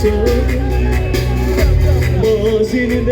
olsa Mazinin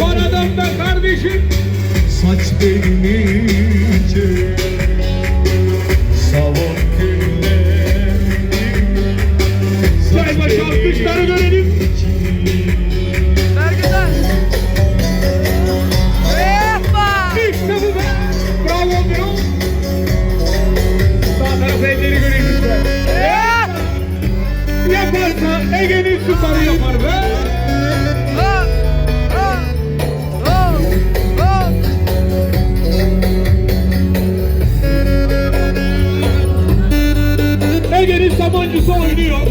Bu adam da kardeşim. Saç belini çek. Savun güller Sayma şarkışları görelim. hareketler yapar ve Ege'nin Sabancısı oynuyor.